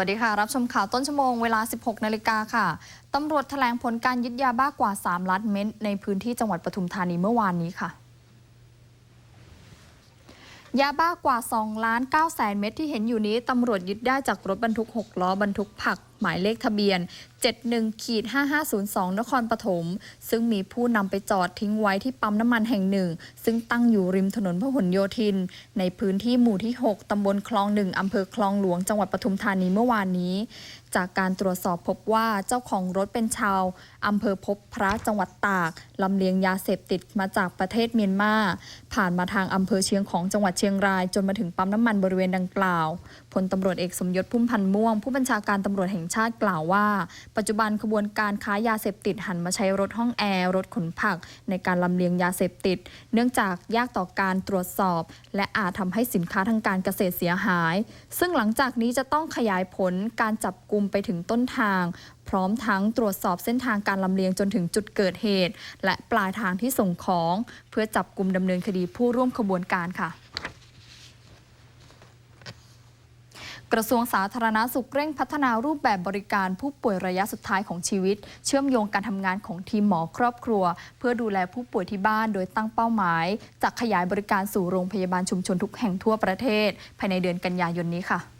วัสดีค่ะ รับชมข่าวต้นชั่วโมงเวลา 16 นาฬิกาค่ะ ตำรวจแถลงผลการยึดยาบ้ากว่า 3 ล้านเม็ดในพื้นที่จังหวัดปทุมธานีเมื่อวานนี้ค่ะ ยาบ้ากว่า2ล้าน9แสนเม็ดที่เห็นอยู่นี้ ตำรวจยึดได้จากรถบรรทุก 6 ล้อบรรทุกผักหมายเลขทะเบียน 71ขีด5502 นครปฐม ซึ่งมีผู้นำไปจอดทิ้งไว้ที่ปั๊มน้ำมันแห่งหนึ่ง ซึ่งตั้งอยู่ริมถนนพหลโยธิน ในพื้นที่หมู่ที่ 6 ตำบลคลองหนึ่งอำเภอคลองหลวง จังหวัดปทุมธานีเมื่อวานนี้ จากการตรวจสอบพบว่าเจ้าของรถเป็นชาวอำเภอพบพระจังหวัดตากลำเลียงยาเสพติดมาจากประเทศเมียนมา ผ่านมาทางอำเภอเชียงของจังหวัดเชียงราย จนมาถึงปั๊มน้ำมันบริเวณดังกล่าวพลตำรวจเอกสมยศพุ่มพันธ์ม่วง ผู้บัญชาการตำรวจแห่งชาติกล่าวว่า ปัจจุบันขบวนการค้ายาเสพติดหันมาใช้รถห้องแอร์ รถขนผัก ในการลำเลียงยาเสพติด เนื่องจากยากต่อการตรวจสอบ และอาจทำให้สินค้าทางการเกษตรเสียหาย ซึ่งหลังจากนี้จะต้องขยายผลการจับกลุ่มไปถึงต้นทาง พร้อมทั้งตรวจสอบเส้นทางการลำเลียงจนถึงจุดเกิดเหตุ และปลายทางที่ส่งของ เพื่อจับกลุ่มดำเนินคดีผู้ร่วมขบวนการค่ะ กระทรวงสาธารณาสุขเร่งพัฒนารูปแบบบริการผู้ป่วยระยะสุดท้ายของชีวิต เชื่อมโยงการทำงานของทีมหมอครอบครัว เพื่อดูแลผู้ป่วยที่บ้านโดยตั้งเป้าหมาย จะขยายบริการสู่โรงพยาบาลชุมชนทุกแห่งทั่วประเทศ ภายในเดือนกันยายนนี้ค่ะ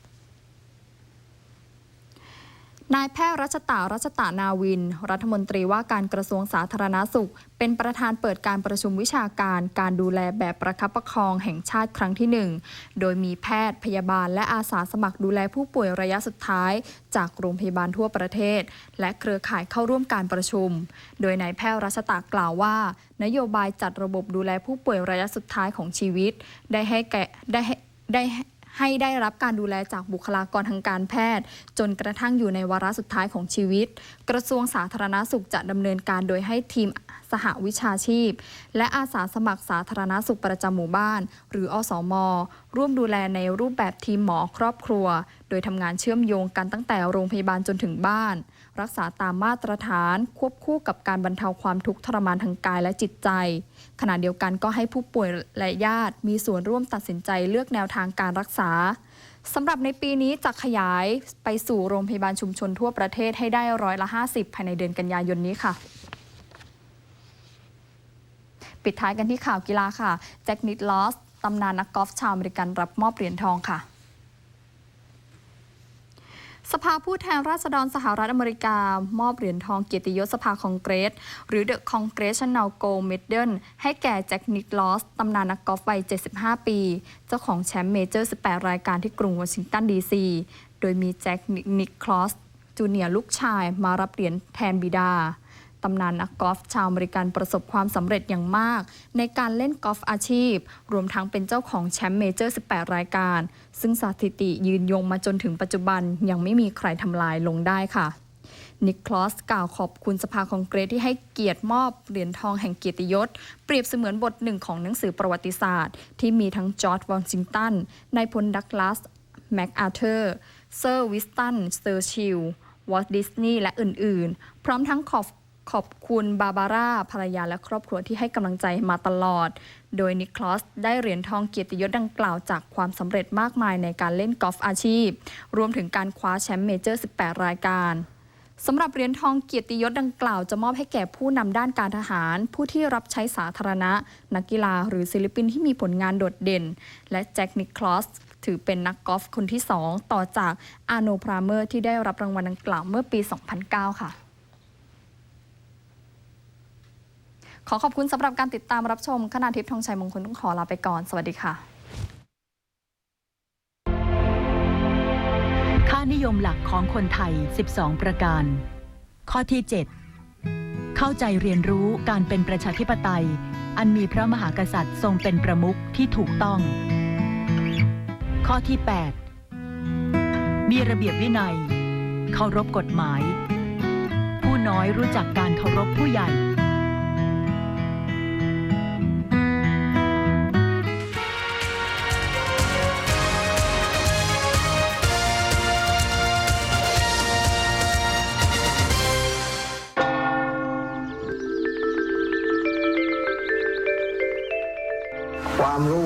นายแพทย์รัชตารัชตานาวิน รัฐมนตรีว่าการกระทรวงสาธารณาสุข เป็นประธานเปิดการประชุมวิชาการการดูแลแบบประคับประคองแห่งชาติครั้งที่ 1 โดยมีแพทย์พยาบาลและอาสาสมัครดูแลผู้ป่วยระยะสุดท้าย จากโรงพยาบาลทั่วประเทศ และเครือข่ายเข้าร่วมการประชุม โดยนายแพทย์รัชตากล่าวว่า นโยบายจัดระบบดูแลผู้ป่วยระยะสุดท้ายของชีวิต ได้ให้แก่ได้ได้ ให้ได้รับการดูแลจากบุคลากรทางการแพทย์ จนกระทั่งอยู่ในวาระสุดท้ายของชีวิต กระทรวงสาธารณาสุขจะดำเนินการโดยให้ทีมสหวิชาชีพ และอาสาสมัครสาธารณาสุขประจำหมู่บ้าน หรืออสมร่วมดูแลในรูปแบบทีมหมอครอบครัว โดยทำงานเชื่อมโยงกันตั้งแต่โรงพยาบาลจนถึงบ้าน รักษาตามมาตรฐาน ควบคู่กับการบรรเทาความทุกข์ทรมานทางกายและจิตใจ ขณะเดียวกันก็ให้ผู้ป่วยและญาติ มีส่วนร่วมตัดสินใจเลือกแนวทางการรักษาสำหรับในปีนี้จะขยายไปสู่โรงพยาบาลชุมชนทั่วประเทศให้ได้ร้อยละ 50 ภายในเดือนกันยายนนี้ค่ะ ปิดท้ายกันที่ข่าวกีฬาค่ะ แจ็คนิดลอสตำนานนักกอล์ฟชาวอเมริกันรับมอบเหรียญทองค่ะ สภาผู้แทนราษฎรสหรัฐอเมริกา มอบเหรียญทองเกียรติยศสภาคองเกรส หรือ The Congressional Gold Medal ให้แก่แจ็คนิคลอส ตำนานนักกอล์ฟวัย 75 ปี เจ้าของแชมป์เมเจอร์ 18 รายการที่กรุงวอชิงตันดีซี โดยมีแจ็คนิคลอสจูเนียร์ลูกชายมารับเหรียญแทนบิดา ตำนานนักกอล์ฟชาวอเมริกันประสบความสำเร็จอย่างมาก ในการเล่นกอล์ฟอาชีพ รวมทั้งเป็นเจ้าของแชมป์เมเจอร์ 18 รายการ ซึ่งสถิติยืนยงมาจนถึงปัจจุบันยังไม่มีใครทำลายลงได้ค่ะนิคลอสกล่าวขอบคุณสภาคองเกรสที่ให้เกียรติมอบเหรียญทองแห่งเกียรติยศ เปรียบเสมือนบทหนึ่งของหนังสือประวัติศาสตร์ ที่มีทั้งจอร์จวอชิงตันนายพลดักลาสแม็กอาเธอร์เซอร์วิสตันเซอร์ชิลวอลต์ดิสนีย์และอื่น ๆ พร้อมทั้งขอบ ขอบคุณบาบาร่าภรรยาและครอบครัวที่ให้กำลังใจมาตลอด โดยนิคลอสได้เหรียญทองเกียรติยศดังกล่าวจากความสำเร็จมากมายในการเล่นกอล์ฟอาชีพ รวมถึงการคว้าแชมป์เมเจอร์ 18 รายการสำหรับเหรียญทองเกียรติยศดังกล่าวจะมอบให้แก่ผู้นำด้านการทหาร ผู้ที่รับใช้สาธารณะ นักกีฬาหรือศิลปินที่มีผลงานโดดเด่น และแจ็คนิคลอสถือเป็นนักกอล์ฟคนที่ 2 ต่อจากอาโนพราเมอร์ที่ได้รับรางวัลดังกล่าวเมื่อปี 2009 ค่ะ ขอขอบคุณสำหรับการติดตามรับชมขณะทิพย์ทองชัยมงคลต้องขอลาไปก่อน สวัสดีค่ะ ค่านิยมหลักของคนไทย 12 ประการ ข้อที่ 7 เข้าใจเรียนรู้การเป็นประชาธิปไตย อันมีพระมหากษัตริย์ทรงเป็นประมุขที่ถูกต้อง ข้อที่ 8 มีระเบียบวินัย เคารพกฎหมาย ผู้น้อยรู้จักการเคารพผู้ใหญ่ ความรู้